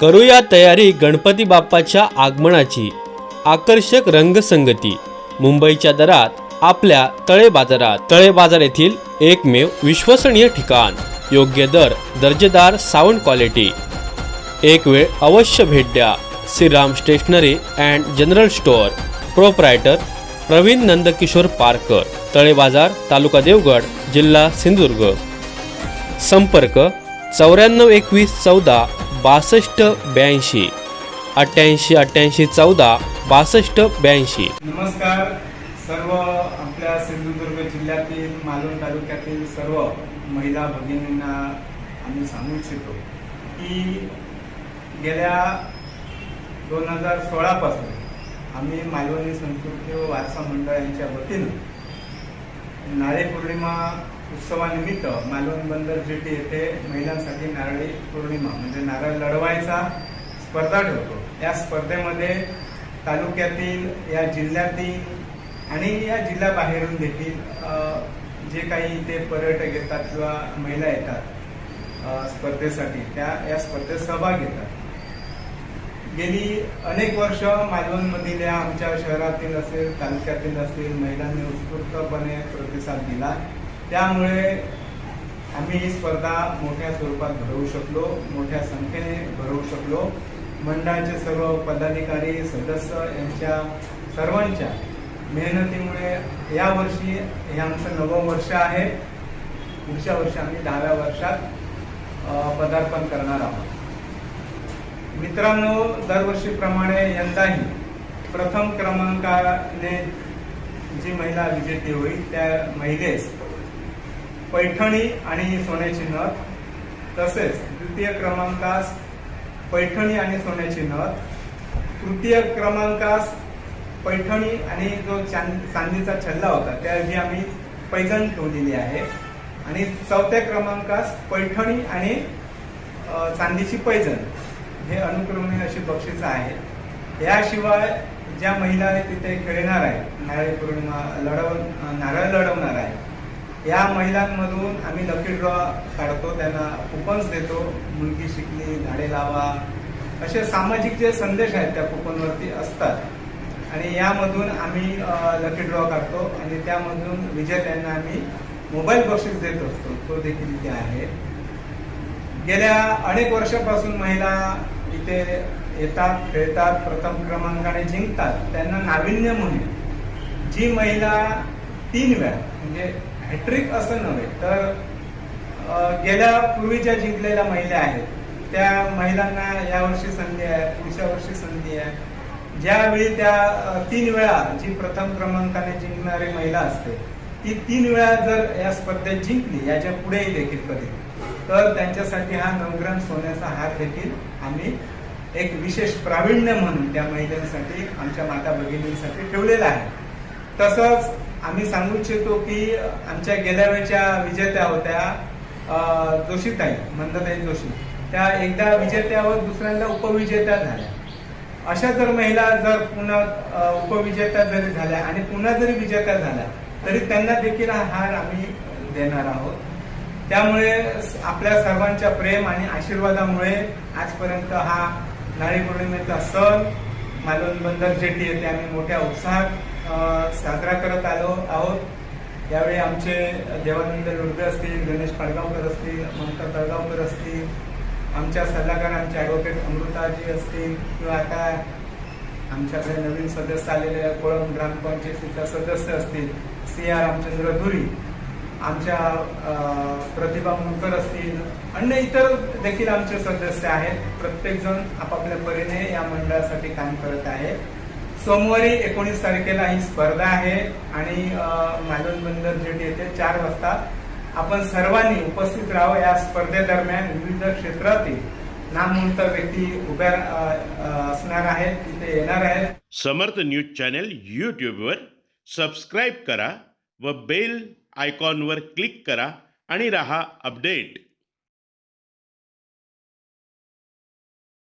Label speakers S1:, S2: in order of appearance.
S1: करूया तयारी गणपती बाप्पाच्या आगमनाची. आकर्षक रंगसंगती. मुंबईच्या दरात आपल्या तळे बाजारात. तळे बाजार येथील एकमेव विश्वसनीय ठिकाण. योग्य दर दर्जेदार साऊंड क्वालिटी एक वेळ अवश्य भेट द्या. Shriram stationery and general store. Proprietor Praveen Nandkishor Parkar. Tale Bazar तालुका देवगड जिल्हा सिंधुदुर्ग. संपर्क चौऱ्याण्णव एकवीस चौदा बासष्ट ब्याऐंशी. अठ्ठ्याऐंशी अठ्ठ्याऐंशी चौदा बासष्ट ब्याऐंशी.
S2: नमस्कार. सर्व आपल्या सिंधुदुर्ग जिल्ह्यातील मालवण तालुक्यातील सर्व महिला भगिनींना आम्ही सांगू इच्छितो की गेल्या दोन हजार सोळापासून आम्ही मालवणी संस्कृती व वारसा मंडळ यांच्या वतीनं नाळे पौर्णिमा उत्सवानिमित्त मालवण बंदर जेटी येथे महिलांसाठी नारळी पौर्णिमा म्हणजे नारळ लढवायचा स्पर्धा ठेवतो या स्पर्धेमध्ये तालुक्यातील या जिल्ह्यातील आणि या जिल्ह्याबाहेरून देखील जे काही इथे पर्यटक येतात किंवा महिला येतात स्पर्धेसाठी त्या या स्पर्धेत सहभाग घेतात. गेली अनेक वर्ष मालवणमधील या आमच्या शहरातील असेल तालुक्यातील असेल महिलांनी उत्स्फूर्तपणे प्रतिसाद दिला. त्यामुळे आम्ही ही स्पर्धा मोठ्या स्वरूपात भरवू शकलो मोठ्या संख्येने भरवू शकलो. मंडळाचे सर्व पदाधिकारी सदस्य यांच्या सर्वांच्या मेहनतीमुळे या वर्षी हे आमचं नवं वर्ष आहे. पुढच्या वर्षी आम्ही दहाव्या वर्षात पदार्पण करणार आहोत. मित्रांनो दरवर्षीप्रमाणे यंदाही प्रथम क्रमांकाने जी महिला विजेती होईल त्या महिलेस पैठणी आणि सोन्याची नथ. तसेच द्वितीय क्रमांकास पैठणी आणि सोन्याची नथ. तृतीय क्रमांकास पैठणी आणि जो चांद चांदीचा छल्ला होता त्याऐवजी आम्ही पैजण ठेवलेली आहे. आणि चौथ्या क्रमांकास पैठणी आणि चांदीची पैजण हे अनुक्रमे अशी बक्षीस आहे याशिवाय ज्या महिला तिथे खेळणार आहेत नारळी पौर्णिमा लढव नारळ लढवणार आहे या महिलांमधून आम्ही लकी ड्रॉ काढतो त्यांना कुपन्स देतो. मुलगी शिकली झाडे लावा. असे सामाजिक जे संदेश आहेत त्या कुपनवरती असतात. आणि यामधून आम्ही लकी ड्रॉ काढतो. आणि त्यामधून विजेत्यांना आम्ही मोबाईल बक्षीस देत असतो. तो देखील इथे आहे. गेल्या अनेक वर्षापासून महिला इथे येतात खेळतात प्रथम क्रमांकाने जिंकतात. त्यांना नाविन्य म्हणून. जी महिला तीन वेळा म्हणजे हॅट्रिक असं नव्हे तर गेल्या पूर्वीच्या जिंकलेल्या महिला आहेत त्या महिलांना यावर्षी संधी आहे पुढच्या वर्षी संधी आहे. ज्यावेळी त्या तीन वेळा जी प्रथम क्रमांकाने जिंकणारी महिला असते ती तीन वेळा जर या स्पर्धेत जिंकली याच्या पुढेही देखील कधी. तर त्यांच्यासाठी हा नवग्रहण सोन्याचा हार देखील आम्ही एक विशेष प्रावीण्य म्हणून त्या महिलांसाठी आमच्या माता भगिनींसाठी ठेवलेला आहे. तसंच आम्ही सांगू इच्छितो की आमच्या गेल्या वेळच्या विजेत्या होत्या जोशीताई मंदताई जोशी. त्या एकदा विजेत्या व दुसऱ्यांदा उपविजेत्या झाल्या. अशा जर महिला जर पुन्हा उपविजेत्या जरी झाल्या आणि पुन्हा जरी विजेत्या झाल्या तरी त्यांना देखील हा हार आम्ही देणार आहोत. त्यामुळे आपल्या सर्वांच्या प्रेम आणि आशीर्वादामुळे आजपर्यंत हा नारळी पौर्णिमेचा सण मालवण बंदर जेटी येथे आम्ही मोठ्या उत्साहात साजरा करत आलो आहोत. यावेळी आमचे देवानंद लुडगे असतील गणेश पाडगावकर असतील ममता तळगावकर असतील आमच्या सल्लागार आमचे ॲडव्होकेट अमृताजी असतील किंवा आता आमच्याकडे नवीन सदस्य आलेले कोळम ग्रामपंचायतीचा सदस्य असतील सी आर रामचंद्र धुरी आमच्या प्रतिभा मुंडकर असतील अन्य इतर देखील आमचे सदस्य आहेत. प्रत्येकजण आपापल्या परीने या मंडळासाठी काम करत आहे सोमवारी एकोणीस तारखेला ही स्पर्धा आहे आणि मालवण बंदर जेटी येथे चार वाजता आपण सर्वांनी उपस्थित राहावं या स्पर्धेदरम्यान विविध क्षेत्रातील नामवंत व्यक्ती उभ्या असणार आहेत तिथे येणार आहेत.
S3: समर्थ न्यूज चॅनल यूट्यूबवर सबस्क्राईब करा व बेल आयकॉनवर क्लिक करा आणि रहा अपडेट.